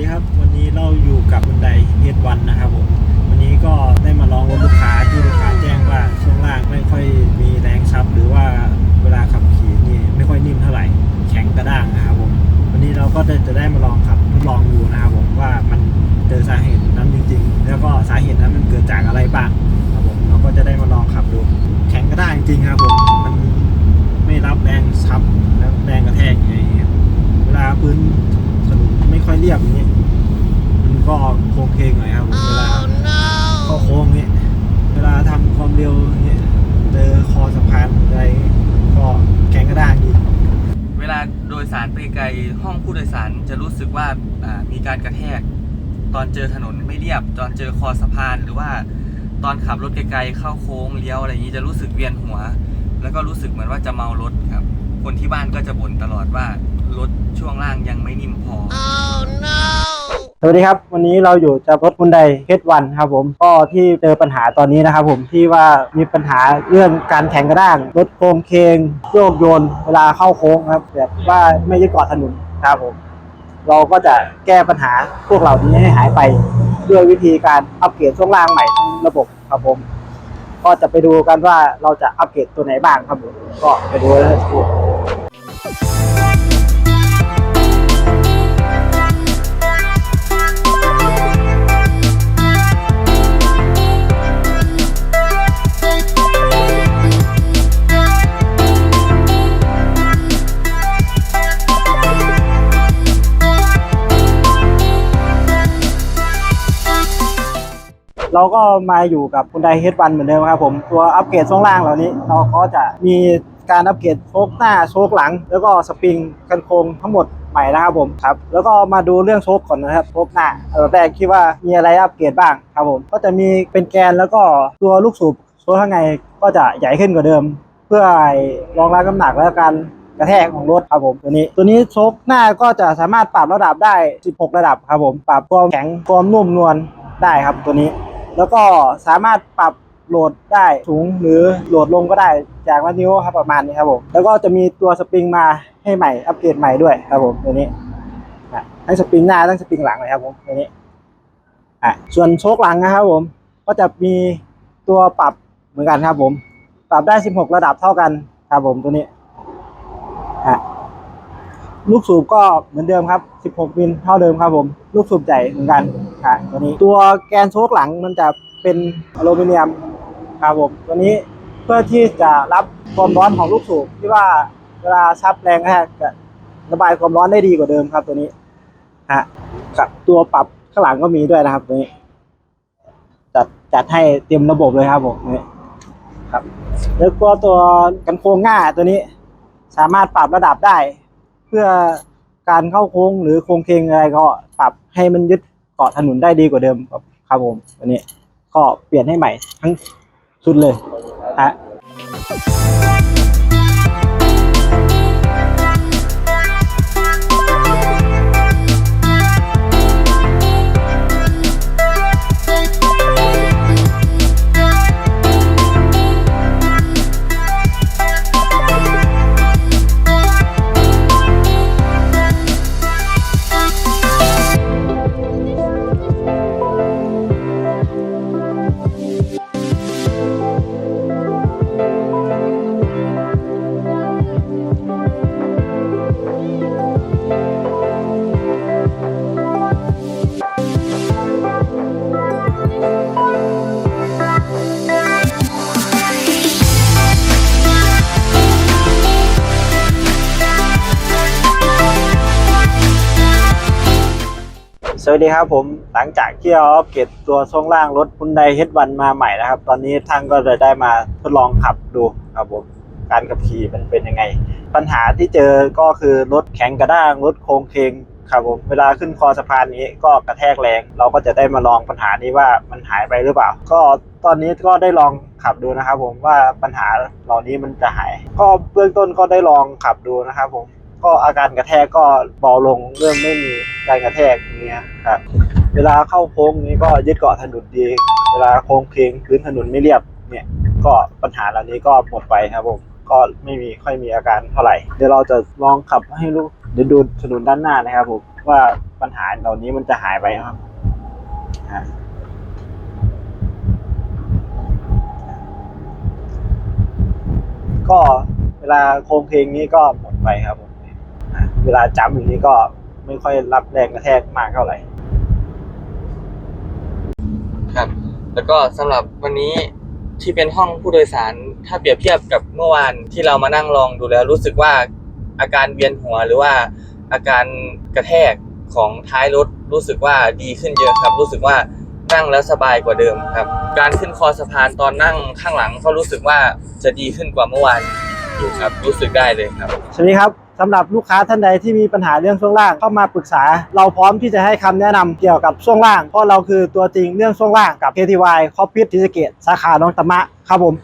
ดีครับ วันนี้เราอยู่กับบันไดเฮดวันนะครับผมวันนี้ก็ได้มาลองรถลูกค้าที่ลูกค้าแจ้งว่าช่วงล่างไม่ค่อยมีแรงซับหรือว่าเวลาขับขี่นี่ไม่ค่อยนิ่มเท่าไหร่แข็งกระด้างนะครับผมวันนี้เราก็จะได้มาลองขับทดลองดูนะครับผมว่ามันเจอสาเหตุนั้นจริง ๆ แล้วก็สาเหตุนั้นมันเกิดจากอะไรบ้างครับผมเราก็จะได้มาลองขับดู แข็งกระด้างจริงครับผมมันไม่รับแรงซับและแรงกระแทกอย่างเงี้ยเวลาพื้น ค่อยเรียบอย่างนี้มันก็โค้งเคงหน่อยครับผมเวลาเข้าโค้งนี้เวลาทำความเร็วอย่างนี้เจอคอสะพานอะไรก็แข็งกระด้างอีกเวลาโดยสารไปไกลห้องผู้โดยสารจะรู้สึกว่าอ่ามีการกระแทก ตอนเจอถนนไม่เรียบ ตอนเจอคอสะพานหรือว่าตอนขับรถไกลๆเข้าโค้งเลี้ยวอะไรอย่างนี้จะรู้สึกเวียนหัว แล้วก็รู้สึกเหมือนว่าจะเมารถครับ คนที่บ้านก็จะบ่นตลอดว่า รถช่วงล่างยังไม่นิ่มพอสวัสดีครับ วันนี้เราอยู่จะรถฮุนไดเฮดวันครับผมก็ที่เจอปัญหาตอนนี้นะครับผมที่ว่ามีปัญหาเรื่องการแข็งกระด้าง รถโค้งเคงโยกโยน เวลาเข้าโค้งครับแบบว่าไม่ยึดเกาะถนนครับผม เราก็จะแก้ปัญหาพวกเหล่านี้ให้หายไปด้วยวิธีการอัปเกรดช่วงล่างใหม่ทั้งระบบครับผม ก็จะไปดูกันว่าเราจะอัปเกรดตัวไหนบ้างครับผมก็ไปดูเลย เราก็มาอยู่กับคุณไดเฮดวันเหมือนเดิมครับผมตัวอัปเกรดช่วงล่างเหล่านี้ เราก็จะมีการอัปเกรดโชคหน้าโชคหลัง แล้วก็สปริงกันโครงทั้งหมดใหม่นะครับผมครับแล้วก็มาดูเรื่องโชคก่อนนะครับโชคหน้าอันดับแรกคิดว่ามีอะไรอัปเกรดบ้างครับผมก็จะมีเป็นแกนแล้วก็ตัวลูกสูบโชคข้างในก็จะใหญ่ขึ้นกว่าเดิม เพื่อรองรับน้ำหนักและการกระแทกของรถครับผมตัวนี้ตัวนี้โชคหน้าก็จะสามารถปรับระดับได้ 16 ระดับครับผมปรับความแข็งความนุ่มนวลได้ครับตัวนี้ แล้วก็สามารถปรับโหลดได้สูงหรือโหลดลงก็ได้จากวัดนิ้วครับประมาณนี้ครับผมแล้วก็จะมีตัวสปริงมาให้ใหม่อัปเกรดใหม่ด้วยครับผมตัวนี้ทั้งสปริงหน้าทั้งสปริงหลังเลยครับผมตัวนี้อะส่วนโชคหลังนะครับผมก็จะมีตัวปรับเหมือนกันครับผม ปรับได้ 16 ระดับเท่ากันครับผมตัวนี้ ลูกสูบก็เหมือนเดิมครับ 16 มิลเท่าเดิมครับผม ลูกสูบใหญ่เหมือนกันค่ะตัวนี้ ตัวแกนโชคหลังมันจะเป็นอลูมิเนียมครับผม ตัวนี้เพื่อที่จะรับความร้อนของลูกสูบที่ว่าเวลาชับแรงกระแทกจะระบายความร้อนได้ดีกว่าเดิมครับตัวนี้ฮะกับตัวปรับข้างหลังก็มีด้วยนะครับตัวนี้ จัดจัดให้เต็มระบบเลยครับผมนี้ครับ แล้วก็ตัวกันโค้งง่าตัวนี้ สามารถปรับระดับได้ เพื่อการเข้าโค้งหรือโค้งเคงอะไรก็ปรับให้มันยึดเกาะถนนได้ดีกว่าเดิมครับครับผมตัวนี้ก็เปลี่ยนให้ใหม่ทั้งชุดเลยฮะ วัสดีครับผมหลังจากที่เราอัปเกรดตัวช่วงล่างรถ Hyundai H1 มาใหม่นะครับ ตอนนี้ท่านก็เลยได้มาทดลองขับดูครับผมการขับขี่มันเป็นยังไง ปัญหาที่เจอก็คือรถแข็งกระด้างรถโค้งเคงครับผมเวลาขึ้นคอสะพานนี้ก็กระแทกแรง เราก็จะได้มาลองปัญหานี้ว่ามันหายไปหรือเปล่า ก็ตอนนี้ก็ได้ลองขับดูนะครับผมว่าปัญหาเหล่านี้มันจะหาย ก็เบื้องต้นก็ได้ลองขับดูนะครับผม ก็อาการกระแทกก็เบาลงเริ่มไม่มีการกระแทกอย่างเงี้ยครับเวลาเข้าโค้งนี้ก็ยึดเกาะถนนดี เวลาโค้งเคงพื้นถนนไม่เรียบเนี่ยก็ปัญหาเหล่านี้ก็หมดไปครับผมก็ไม่มีค่อยมีอาการเท่าไหร่ เดี๋ยวเราจะลองขับให้ลูกเดี๋ยวดูถนนด้านหน้านะครับผมว่าปัญหาเหล่านี้มันจะหายไปครับก็เวลาโครงเพลงนี้ก็หมดไปครับผม เวลาจำอย่างนี้ก็ไม่ค่อยรับแรงกระแทกมากเท่าไหร่ ครับ แล้วก็สำหรับวันนี้ที่เป็นห้องผู้โดยสาร ถ้าเปรียบเทียบกับเมื่อวานที่เรามานั่งลองดูแล้ว รู้สึกว่าอาการเวียนหัวหรือว่าอาการกระแทกของท้ายรถรู้สึกว่าดีขึ้นเยอะครับ รู้สึกว่านั่งแล้วสบายกว่าเดิมครับ การขึ้นคอสะพานตอนนั่งข้างหลังก็รู้สึกว่าจะดีขึ้นกว่าเมื่อวานอยู่ครับ รู้สึกได้เลยครับสวัสดีครับ สำหรับลูกค้าท่านใดที่มีปัญหาเรื่องช่วงล่างเข้ามาปรึกษา เราพร้อมที่จะให้คำแนะนำเกี่ยวกับช่วงล่างเพราะเราคือตัวจริงเรื่องช่วงล่างกับ KTY คอปพิททิสเกตสาขาน้องตะมะครับผม